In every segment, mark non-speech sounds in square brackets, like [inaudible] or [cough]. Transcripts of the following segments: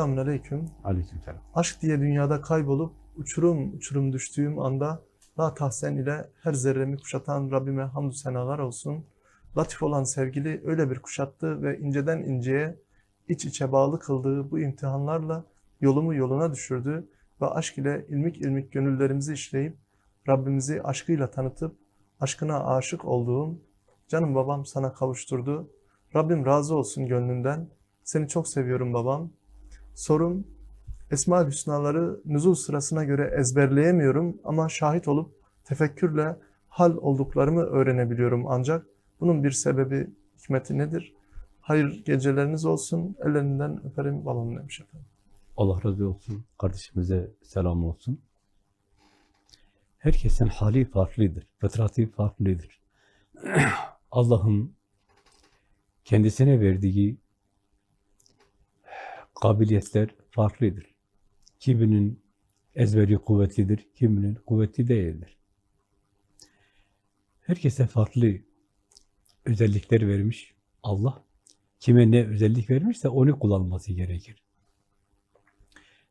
Selamünaleyküm. Aleykümselam. Aşk diye dünyada kaybolup uçurum uçurum düştüğüm anda La tahsen ile her zerremi kuşatan Rabbime hamdü senalar olsun. Latif olan sevgili öyle bir kuşattı ve inceden inceye iç içe bağlı kıldığı bu imtihanlarla yolumu yoluna düşürdü ve aşk ile ilmik ilmik gönüllerimizi işleyip Rabbimizi aşkıyla tanıtıp aşkına aşık olduğum canım babam sana kavuşturdu. Rabbim razı olsun gönlünden. Seni çok seviyorum babam. Sorum Esma-ül Hüsnaları nüzul sırasına göre ezberleyemiyorum ama şahit olup tefekkürle hal olduklarımı öğrenebiliyorum ancak bunun bir sebebi, hikmeti nedir? Hayır geceleriniz olsun, ellerinden öperim babam demiş efendim. Allah razı olsun. Kardeşimize selam olsun. Herkesin hali farklıdır. Fıtratı farklıdır. [clears throat] Allah'ın kendisine verdiği kabiliyetler farklıdır. Kiminin ezberi kuvvetlidir, kiminin kuvvetli değildir. Herkese farklı özellikler vermiş Allah. Kime ne özellik vermişse onu kullanması gerekir.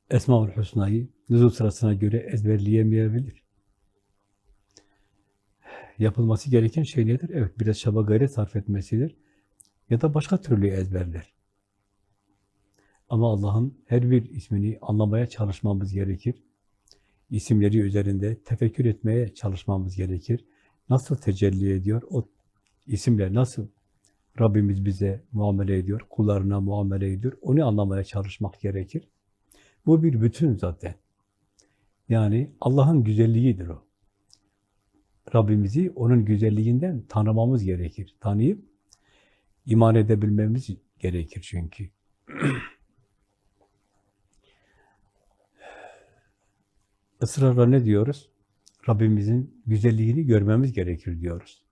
Esma-ül Hüsna'yı nüzul sırasına göre ezberleyemeyebilir. Yapılması gereken şey nedir? Evet, biraz çaba gayret sarf etmesidir. Ya da başka türlü ezberler. Ama Allah'ın her bir ismini anlamaya çalışmamız gerekir. İsimleri üzerinde tefekkür etmeye çalışmamız gerekir. Nasıl tecelli ediyor? O isimler nasıl Rabbimiz bize muamele ediyor, kullarına muamele ediyor. Onu anlamaya çalışmak gerekir. Bu bir bütün zaten. Yani Allah'ın güzelliğidir o. Rabbimizi onun güzelliğinden tanımamız gerekir. Tanıyıp iman edebilmemiz gerekir çünkü. [clears throat] Israrla ne diyoruz? Rabbimizin güzelliğini görmemiz gerekir diyoruz.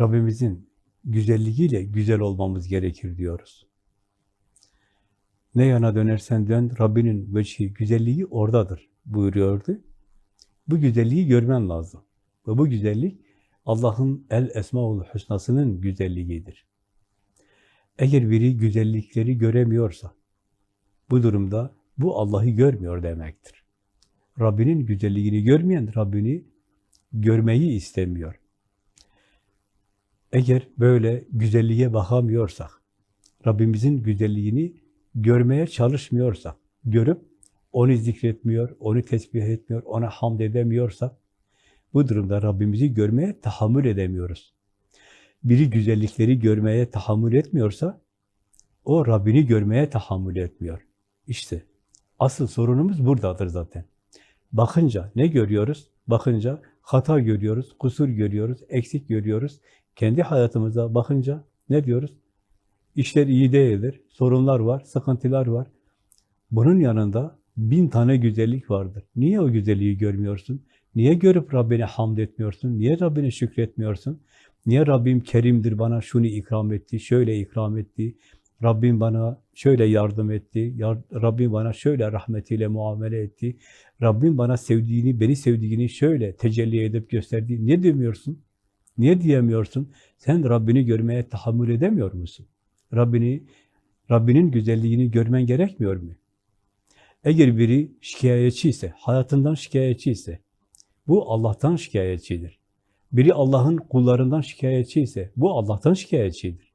Rabbimizin güzelliğiyle güzel olmamız gerekir diyoruz. Ne yana dönersen dön, Rabbinin veçhi, güzelliği oradadır buyuruyordu. Bu güzelliği görmen lazım. Ve bu güzellik Allah'ın el esmaul husnasının güzelliğidir. Eğer biri güzellikleri göremiyorsa, bu durumda bu Allah'ı görmüyor demektir. Rabbinin güzelliğini görmeyen Rabbini görmeyi istemiyor. Eğer böyle güzelliğe bakamıyorsak, Rabbimizin güzelliğini görmeye çalışmıyorsak, görüp onu zikretmiyor, onu tesbih etmiyor, ona hamd edemiyorsak, bu durumda Rabbimizi görmeye tahammül edemiyoruz. Biri güzellikleri görmeye tahammül etmiyorsa, o Rabbini görmeye tahammül etmiyor. İşte asıl sorunumuz buradadır zaten. Bakınca ne görüyoruz? Bakınca hata görüyoruz, kusur görüyoruz, eksik görüyoruz. Kendi hayatımıza bakınca ne diyoruz? İşler iyi değildir, sorunlar var, sıkıntılar var. Bunun yanında bin tane güzellik vardır. Niye o güzelliği görmüyorsun? Niye görüp Rabbine hamd etmiyorsun? Niye Rabbine şükretmiyorsun? Niye Rabbim kerimdir bana şunu ikram etti, şöyle ikram etti, Rabbim bana şöyle yardım etti, Rabbim bana şöyle rahmetiyle muamele etti, Rabbim bana sevdiğini, beni sevdiğini şöyle tecelli edip gösterdi. Niye demiyorsun? Niye diyemiyorsun? Sen Rabbini görmeye tahammül edemiyor musun? Rabbini, Rabbinin güzelliğini görmen gerekmiyor mu? Eğer biri şikayetçi ise, hayatından şikayetçi ise, bu Allah'tan şikayetçidir. Biri Allah'ın kullarından şikayetçi ise, bu Allah'tan şikayetçidir.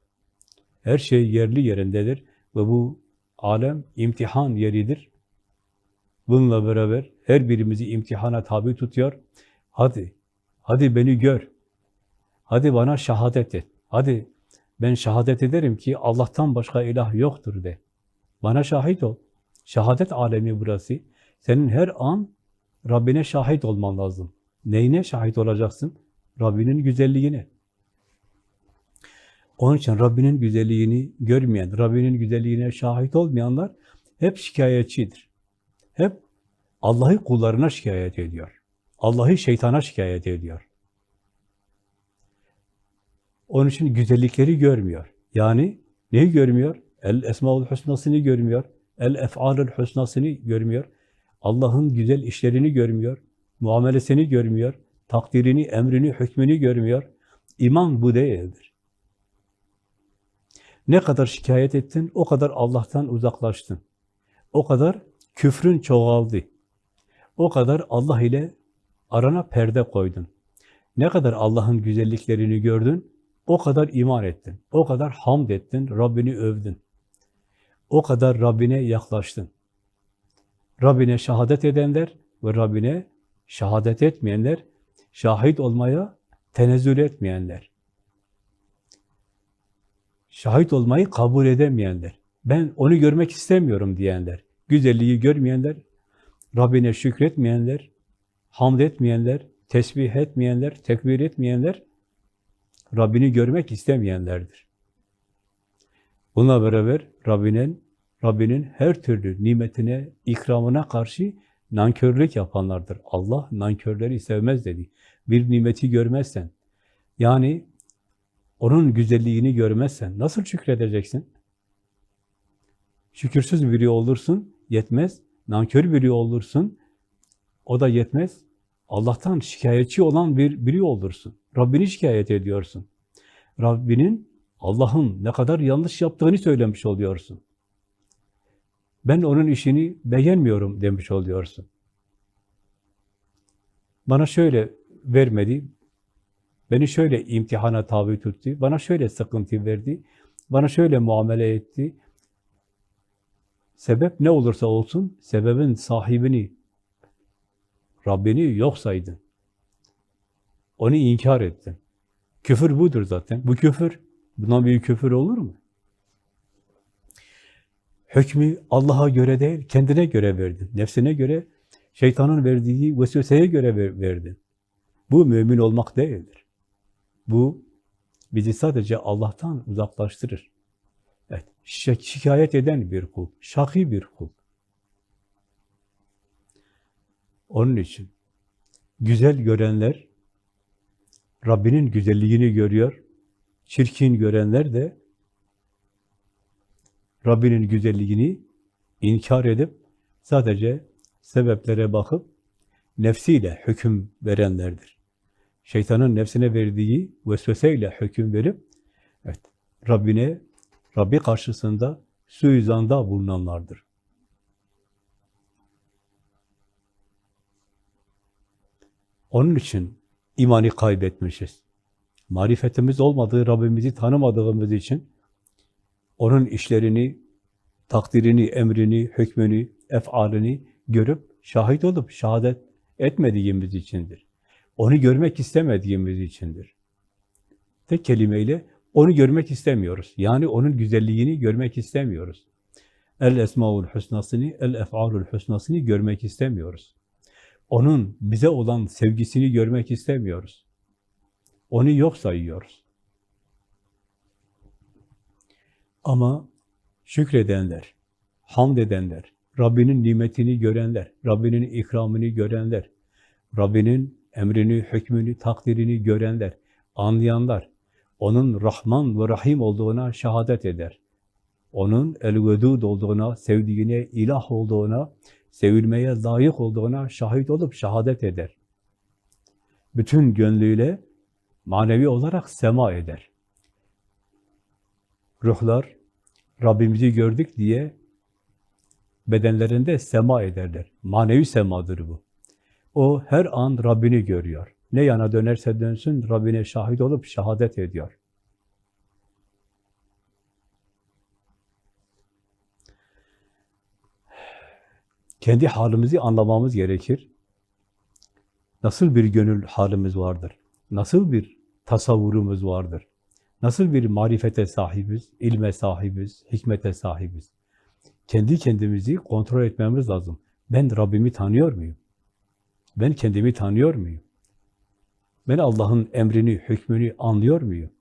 Her şey yerli yerindedir ve bu alem imtihan yeridir. Bununla beraber her birimizi imtihana tabi tutuyor. Hadi, hadi beni gör. Hadi bana şehadet et. Hadi ben şehadet ederim ki Allah'tan başka ilah yoktur de. Bana şahit ol. Şehadet alemi burası. Senin her an Rabbine şahit olman lazım. Neyine şahit olacaksın? Rabbinin güzelliğine. Onun için Rabbinin güzelliğini görmeyen, Rabbinin güzelliğine şahit olmayanlar hep şikayetçidir. Hep Allah'ı kullarına şikayet ediyor. Allah'ı şeytana şikayet ediyor. Onun için güzellikleri görmüyor. Yani neyi görmüyor? El Esmaül Hüsnasını görmüyor. El Ef'alül Hüsnasını görmüyor. Allah'ın güzel işlerini görmüyor. Muamelesini görmüyor. Takdirini, emrini, hükmünü görmüyor. İman bu değildir. Ne kadar şikayet ettin, o kadar Allah'tan uzaklaştın. o kadar küfrün çoğaldı. O kadar Allah ile arana perde koydun. Ne kadar Allah'ın güzelliklerini gördün, o kadar iman ettin. O kadar hamd ettin, Rabbini övdün. O kadar Rabbine yaklaştın. Rabbine şehadet edenler ve Rabbine şehadet etmeyenler, şahit olmaya tenezzül etmeyenler. Şahit olmayı kabul edemeyenler. Ben onu görmek istemiyorum diyenler. Güzelliği görmeyenler, Rabbine şükretmeyenler, hamd etmeyenler, tesbih etmeyenler, tekbir etmeyenler, Rabbini görmek istemeyenlerdir. Bununla beraber Rabbinin, Rabbinin her türlü nimetine, ikramına karşı nankörlük yapanlardır. Allah nankörleri sevmez dedi. Bir nimeti görmezsen, yani onun güzelliğini görmezsen nasıl şükredeceksin? Şükürsüz biri olursun, yetmez. Nankör biri olursun, o da yetmez. Allah'tan şikayetçi olan bir biri olursun. Rabbini şikayet ediyorsun. Rabbinin, Allah'ın ne kadar yanlış yaptığını söylemiş oluyorsun. Ben onun işini beğenmiyorum demiş oluyorsun. Bana şöyle vermedi, beni şöyle imtihana tabi tuttu, bana şöyle sıkıntı verdi, bana şöyle muamele etti. Sebep ne olursa olsun, sebebin sahibini, Rabbini yok saydın. Onu inkar ettin. Küfür budur zaten. Bu küfür, bundan büyük küfür olur mu? Hükmü Allah'a göre değil, kendine göre verdin. Nefsine göre, şeytanın verdiği vesveseye göre ver- verdin. Bu mümin olmak değildir. Bu bizi sadece Allah'tan uzaklaştırır. Şikayet eden bir kul, şaki bir kul. Onun için güzel görenler Rabbinin güzelliğini görüyor. Çirkin görenler de Rabbinin güzelliğini inkar edip sadece sebeplere bakıp nefsiyle hüküm verenlerdir. Şeytanın nefsine verdiği vesveseyle hüküm verip evet, Rabbine, Rabbi karşısında suizanda bulunanlardır. Onun için imanı kaybetmişiz. Marifetimiz olmadığı, Rabbimizi tanımadığımız için onun işlerini, takdirini, emrini, hükmünü, efalini görüp, şahit olup şehadet etmediğimiz içindir. Onu görmek istemediğimiz içindir. Tek kelimeyle onu görmek istemiyoruz. Yani onun güzelliğini görmek istemiyoruz. El esmaul husnasını, el ef'alul husnasını görmek istemiyoruz. Onun bize olan sevgisini görmek istemiyoruz. Onu yok sayıyoruz. Ama şükredenler, hamd edenler, Rabbinin nimetini görenler, Rabbinin ikramını görenler, Rabbinin emrini, hükmünü, takdirini görenler, anlayanlar, onun Rahman ve Rahim olduğuna şehadet eder. Onun el-vedud olduğuna, sevdiğine, ilah olduğuna, sevilmeye layık olduğuna şahit olup şehadet eder. Bütün gönlüyle manevi olarak sema eder. Ruhlar Rabbimizi gördük diye bedenlerinde sema ederler. Manevi semadır bu. O her an Rabbini görüyor. Ne yana dönerse dönsün Rabbine şahit olup şehadet ediyor. Kendi halimizi anlamamız gerekir. Nasıl bir gönül halimiz vardır? Nasıl bir tasavvurumuz vardır? Nasıl bir marifete sahibiz, ilme sahibiz, hikmete sahibiz? Kendi kendimizi kontrol etmemiz lazım. Ben Rabbimi tanıyor muyum? Ben kendimi tanıyor muyum? Ben Allah'ın emrini, hükmünü anlıyor muyum?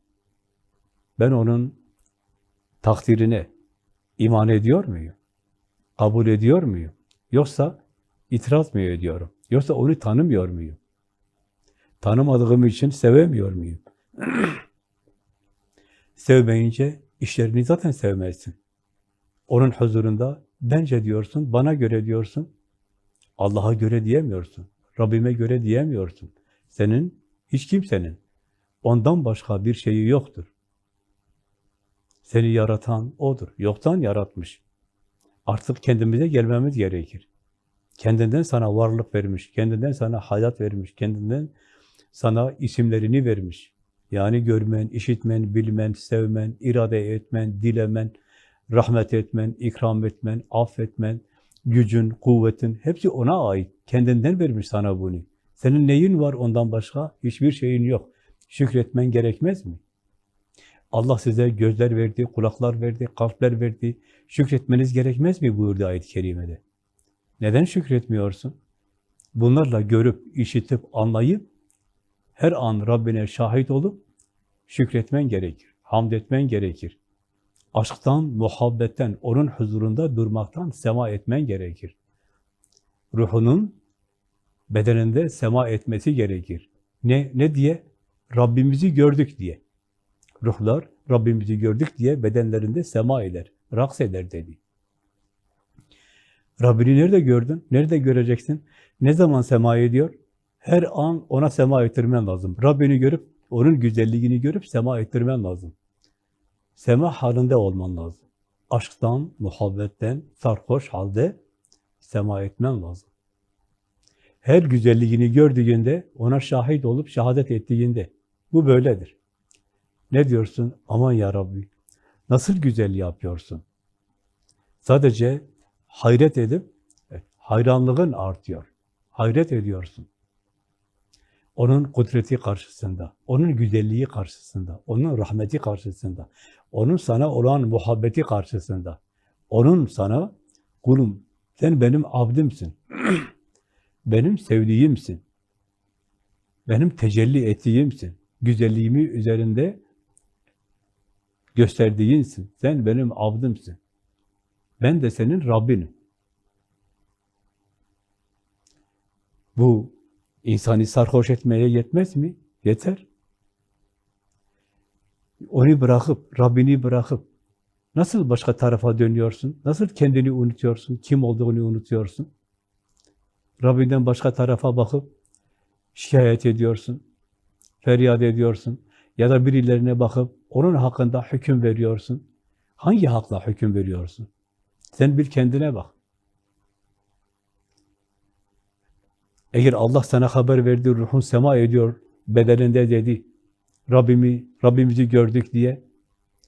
Ben onun takdirine iman ediyor muyum? Kabul ediyor muyum? Yoksa itiraz mı ediyorum? Yoksa onu tanımıyor muyum? Tanımadığım için sevemiyor muyum? [clears throat] Sevmeyince işlerini zaten sevmezsin. Onun huzurunda bence diyorsun, bana göre diyorsun, Allah'a göre diyemiyorsun, Rabbime göre diyemiyorsun. Senin, hiç kimsenin ondan başka bir şeyi yoktur. Seni yaratan O'dur, yoktan yaratmış. Artık kendimize gelmemiz gerekir. Kendinden sana varlık vermiş, kendinden sana hayat vermiş, kendinden sana isimlerini vermiş. Yani görmen, işitmen, bilmen, sevmen, irade etmen, dilemen, rahmet etmen, ikram etmen, affetmen, gücün, kuvvetin hepsi ona ait. Kendinden vermiş sana bunu. Senin neyin var ondan başka? Hiçbir şeyin yok. Şükretmen gerekmez mi? Allah size gözler verdi, kulaklar verdi, kalpler verdi. Şükretmeniz gerekmez mi buyurdu ayet-i kerimede? Neden şükretmiyorsun? Bunlarla görüp, işitip, anlayıp her an Rabbine şahit olup şükretmen gerekir. Hamd etmen gerekir. Aşktan, muhabbetten, onun huzurunda durmaktan sema etmen gerekir. Ruhunun bedeninde sema etmesi gerekir. Ne, ne diye? Rabbimizi gördük diye. Ruhlar Rabbimizi gördük diye bedenlerinde sema eder, raks eder dedi. Rabbini nerede gördün? Nerede göreceksin? Ne zaman sema ediyor? Her an ona sema ettirmen lazım. Rabbini görüp, onun güzelliğini görüp sema ettirmen lazım. Sema halinde olman lazım. Aşktan, muhabbetten, sarhoş halde sema etmen lazım. Her güzelliğini gördüğünde, ona şahit olup şehadet ettiğinde, bu böyledir. Ne diyorsun? Aman ya Rabbi, nasıl güzel yapıyorsun? Sadece hayret edip, hayranlığın artıyor. Hayret ediyorsun. Onun kudreti karşısında, onun güzelliği karşısında, onun rahmeti karşısında, onun sana olan muhabbeti karşısında, onun sana, kulum, sen benim abdimsin, benim sevdiğimsin, benim tecelli ettiğimsin, güzelliğimi üzerinde gösterdiğinsin, sen benim abdimsin, ben de senin Rabbinim. Bu insanı sarhoş etmeye yetmez mi? Yeter. Onu bırakıp, Rabbini bırakıp, nasıl başka tarafa dönüyorsun? Nasıl kendini unutuyorsun? Kim olduğunu unutuyorsun? Rabbinden başka tarafa bakıp şikayet ediyorsun, feryat ediyorsun ya da birilerine bakıp onun hakkında hüküm veriyorsun. Hangi hakla hüküm veriyorsun? Sen bir kendine bak. Eğer Allah sana haber verdi, ruhun sema ediyor, bedeninde dedi, Rabbimi, Rabbimizi gördük diye,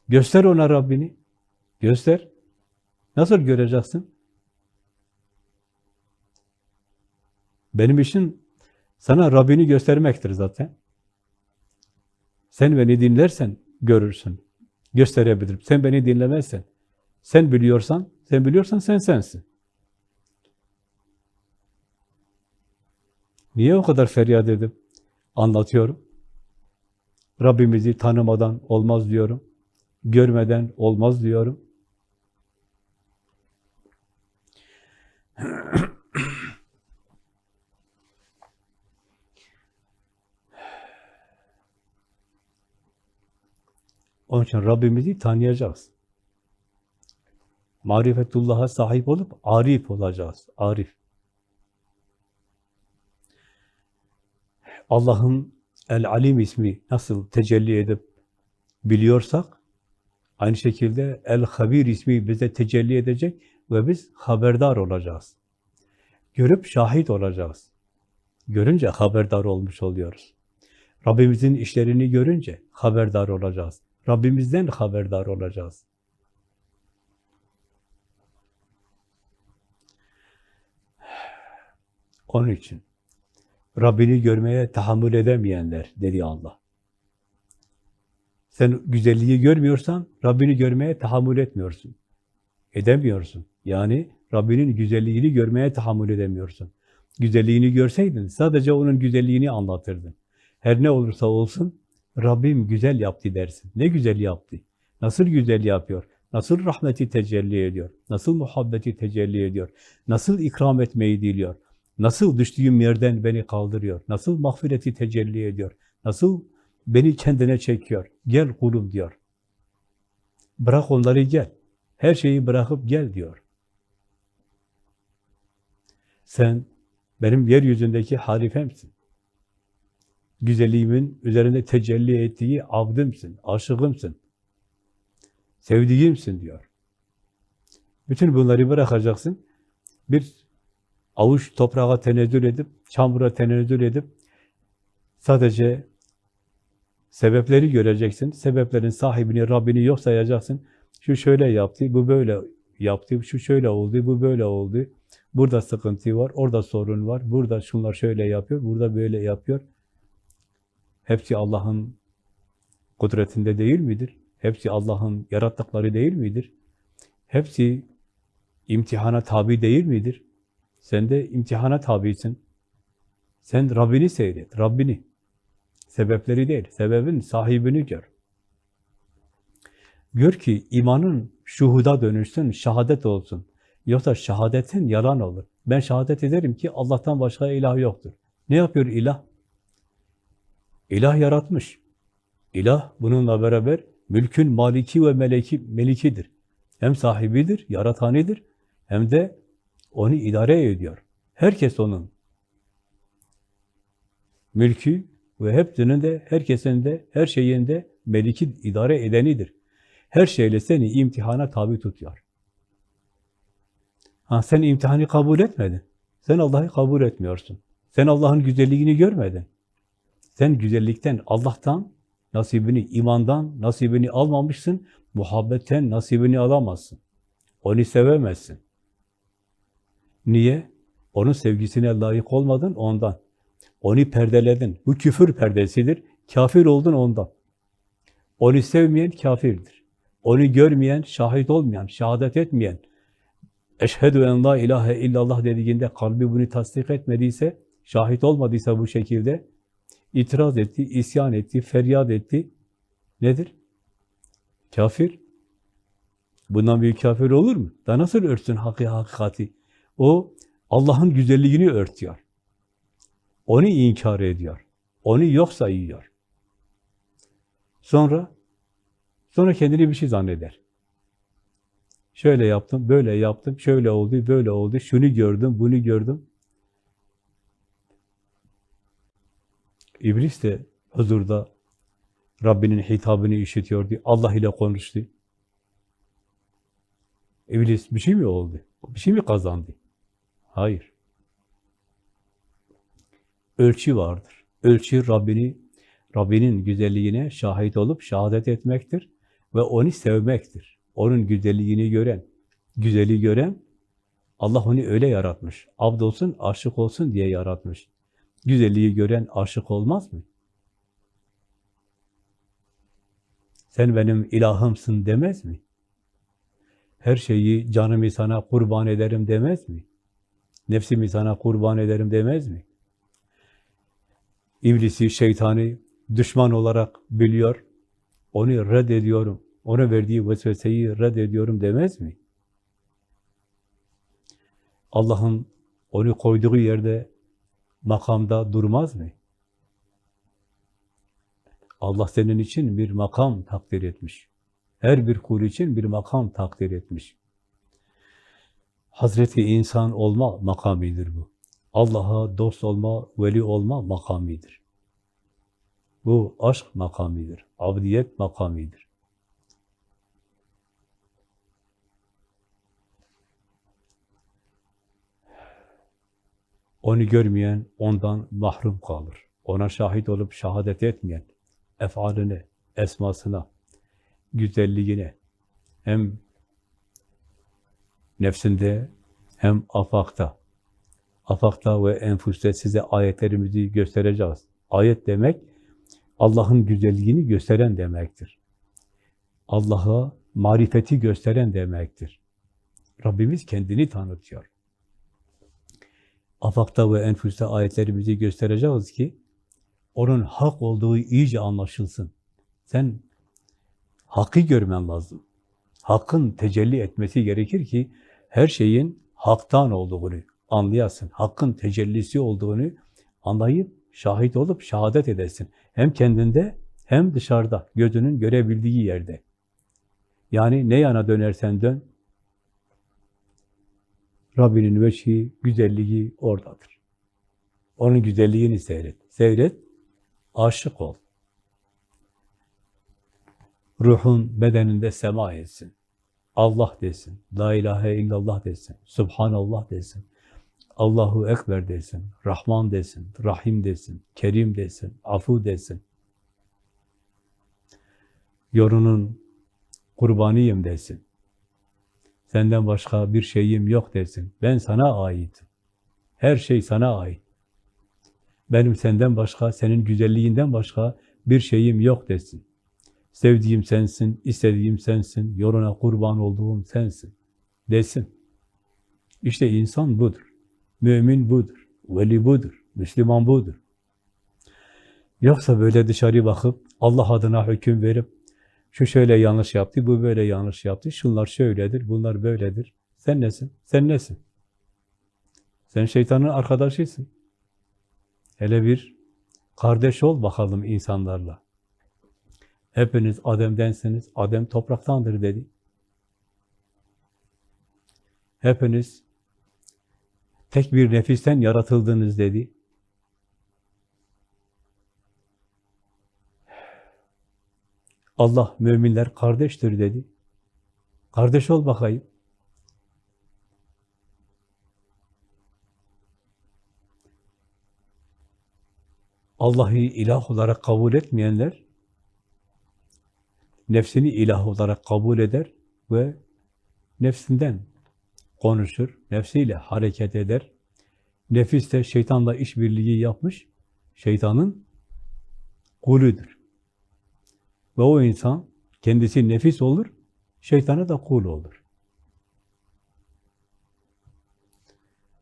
göster ona Rabbini, göster. Nasıl göreceksin? Benim işim sana Rabbini göstermektir zaten. Sen beni dinlersen görürsün, gösterebilirim. Sen beni dinlemezsen, sen biliyorsan, sen biliyorsan sen sensin. Niye o kadar feryat edip anlatıyorum? Rabbimizi tanımadan olmaz diyorum. Görmeden olmaz diyorum. Onun için Rabbimizi tanıyacağız. Marifetullah'a sahip olup arif olacağız. Arif. Allah'ın El-Alim ismi nasıl tecelli edip biliyorsak, aynı şekilde El-Habir ismi bize tecelli edecek ve biz haberdar olacağız. Görüp şahit olacağız. Görünce haberdar olmuş oluyoruz. Rabbimizin işlerini görünce haberdar olacağız. Rabbimizden haberdar olacağız. Onun için Rabbini görmeye tahammül edemeyenler dedi Allah. Sen güzelliği görmüyorsan Rabbini görmeye tahammül etmiyorsun. Edemiyorsun. Yani Rabbinin güzelliğini görmeye tahammül edemiyorsun. Güzelliğini görseydin sadece onun güzelliğini anlatırdın. Her ne olursa olsun Rabbim güzel yaptı dersin. Ne güzel yaptı. Nasıl güzel yapıyor. Nasıl rahmeti tecelli ediyor. Nasıl muhabbeti tecelli ediyor. Nasıl ikram etmeyi diliyor. Nasıl düştüğüm yerden beni kaldırıyor. Nasıl mağfireti tecelli ediyor. Nasıl beni kendine çekiyor. Gel kulum diyor. Bırak onları gel. Her şeyi bırakıp gel diyor. Sen benim yeryüzündeki halifemsin. Güzelliğimin üzerinde tecelli ettiği abdimsin, aşığımsın. Sevdiğimsin diyor. Bütün bunları bırakacaksın. Bir avuç toprağa tenezzül edip, çamura tenezzül edip sadece sebepleri göreceksin. Sebeplerin sahibini, Rabbini yok sayacaksın. Şu şöyle yaptı, bu böyle yaptı, şu şöyle oldu, bu böyle oldu. Burada sıkıntı var, orada sorun var, burada şunlar şöyle yapıyor, burada böyle yapıyor. Hepsi Allah'ın kudretinde değil midir? Hepsi Allah'ın yarattıkları değil midir? Hepsi imtihana tabi değil midir? Sen de imtihana tabisin. Sen Rabbini seyret, Rabbini. Sebepleri değil, sebebin sahibini gör. Gör ki imanın şuhuda dönüşsün, şehadet olsun. Yoksa şehadetin yalan olur. Ben şehadet ederim ki Allah'tan başka ilah yoktur. Ne yapıyor ilah? İlah yaratmış. İlah bununla beraber mülkün maliki ve meleki, melikidir. Hem sahibidir, yaratanidir, hem de onu idare ediyor. Herkes onun. Mülkü ve hepsinin de, herkesin de, her şeyin de meliki idare edenidir. Her şeyle seni imtihana tabi tutuyor. Ha, sen imtihanı kabul etmedin. Sen Allah'ı kabul etmiyorsun. Sen Allah'ın güzelliğini görmedin. Sen güzellikten, Allah'tan nasibini, imandan nasibini almamışsın, muhabbetten nasibini alamazsın. Onu sevemezsin. Niye? Onun sevgisine layık olmadın ondan. Onu perdeledin. Bu küfür perdesidir. Kafir oldun ondan. Onu sevmeyen kafirdir. Onu görmeyen, şahit olmayan, şehadet etmeyen, eşhedü en la ilahe illallah dediğinde kalbi bunu tasdik etmediyse, şahit olmadıysa bu şekilde, itiraz etti, isyan etti, feryat etti. Nedir? Kafir. Bundan büyük kafir olur mu? Da nasıl örtsün hakı hakikati? O Allah'ın güzelliğini örtüyor. Onu inkar ediyor. Onu yok sayıyor. Sonra sonra kendini bir şey zanneder. Şöyle yaptım, böyle yaptım, şöyle oldu, böyle oldu, şunu gördüm, bunu gördüm. İblis de huzurda Rabbinin hitabını işitiyordu. Allah ile konuştu. İblis bir şey mi oldu? Bir şey mi kazandı? Hayır. Ölçü vardır. Ölçü Rabbini, Rabbinin güzelliğine şahit olup şehadet etmektir ve onu sevmektir. Onun güzelliğini gören, güzeli gören, Allah onu öyle yaratmış. Abd olsun, aşık olsun diye yaratmış. Güzelliği gören aşık olmaz mı? Sen benim ilahımsın demez mi? Her şeyi canımı sana kurban ederim demez mi? Nefsimi sana kurban ederim demez mi? İblisi, şeytanı düşman olarak biliyor. Onu reddediyorum. Ona verdiği vesveseyi reddediyorum demez mi? Allah'ın onu koyduğu yerde makamda durmaz mı? Allah senin için bir makam takdir etmiş. Her bir kul için bir makam takdir etmiş. Hazreti insan olma makamidir bu. Allah'a dost olma, veli olma makamidir. Bu aşk makamidir, abdiyet makamidir. Onu görmeyen ondan mahrum kalır. Ona şahit olup şehadet etmeyen, efaline, esmasına, güzelliğine, hem nefsinde hem afakta, afakta ve enfüste size ayetlerimizi göstereceğiz. Ayet demek, Allah'ın güzelliğini gösteren demektir. Allah'a marifeti gösteren demektir. Rabbimiz kendini tanıtıyor. Afakta ve enfüste ayetlerimizi göstereceğiz ki, onun hak olduğu iyice anlaşılsın. Sen hakkı görmen lazım. Hakkın tecelli etmesi gerekir ki, her şeyin haktan olduğunu anlayasın. Hakkın tecellisi olduğunu anlayıp, şahit olup şehadet edesin. Hem kendinde hem dışarıda, gözünün görebildiği yerde. Yani ne yana dönersen dön, Rabbinin veçhi, güzelliği oradadır. Onun güzelliğini seyret. Seyret, aşık ol. Ruhun bedeninde sema etsin. Allah desin, La ilahe illallah desin, Subhanallah desin, Allahu Ekber desin, Rahman desin, Rahim desin, Kerim desin, Afu desin. Yorunun kurbanıyım desin. Senden başka bir şeyim yok desin. Ben sana aitim. Her şey sana ait. Benim senden başka, senin güzelliğinden başka bir şeyim yok desin. Sevdiğim sensin, istediğim sensin, yoluna kurban olduğum sensin desin. İşte insan budur. Mümin budur. Veli budur. Müslüman budur. Yoksa böyle dışarı bakıp Allah adına hüküm verip şu şöyle yanlış yaptı, bu böyle yanlış yaptı, şunlar şöyledir, bunlar böyledir. Sen nesin? Sen nesin? Sen şeytanın arkadaşısın. Hele bir kardeş ol bakalım insanlarla. Hepiniz Adem'densiniz, Adem topraktandır dedi. Hepiniz tek bir nefisten yaratıldınız dedi. Allah müminler kardeştir dedi. Kardeş ol bakayım. Allah'ı ilah olarak kabul etmeyenler nefsini ilah olarak kabul eder ve nefsinden konuşur, nefsiyle hareket eder. Nefis de şeytanla işbirliği yapmış, şeytanın kulüdür. Ve o insan kendisi nefis olur, şeytana da kul olur.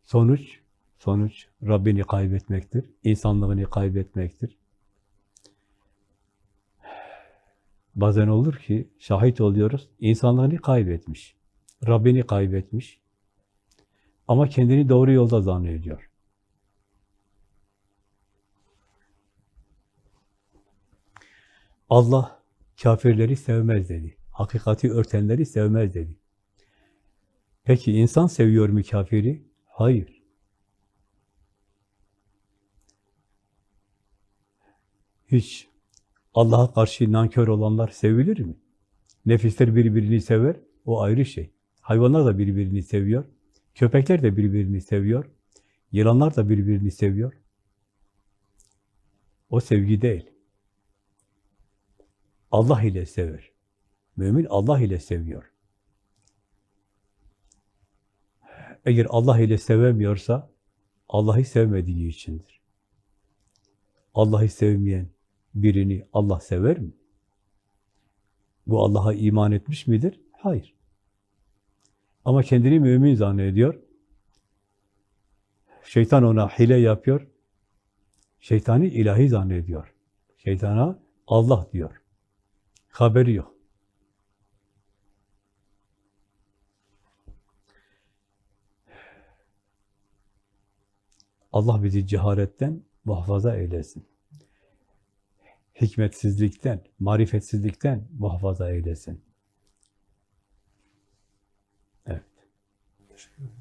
Sonuç, sonuç Rabbini kaybetmektir, insanlığını kaybetmektir. Bazen olur ki şahit oluyoruz, insanlığını kaybetmiş, Rabbini kaybetmiş ama kendini doğru yolda zannediyor. Allah kafirleri sevmez dedi. Hakikati örtenleri sevmez dedi. Peki insan seviyor mu kafiri? Hayır. Hiç Allah'a karşı nankör olanlar sevilir mi? Nefisler birbirini sever, o ayrı şey. Hayvanlar da birbirini seviyor. Köpekler de birbirini seviyor. Yılanlar da birbirini seviyor. O sevgi değil. Allah ile sever. Mümin Allah ile seviyor. Eğer Allah ile sevemiyorsa Allah'ı sevmediği içindir. Allah'ı sevmeyen birini Allah sever mi? Bu Allah'a iman etmiş midir? Hayır. Ama kendini mümin zannediyor. Şeytan ona hile yapıyor. Şeytani ilahi zannediyor. Şeytana Allah diyor. Haberi yok. Allah bizi ceharetten muhafaza eylesin. Hikmetsizlikten, marifetsizlikten muhafaza eylesin. Teşekkür ederim.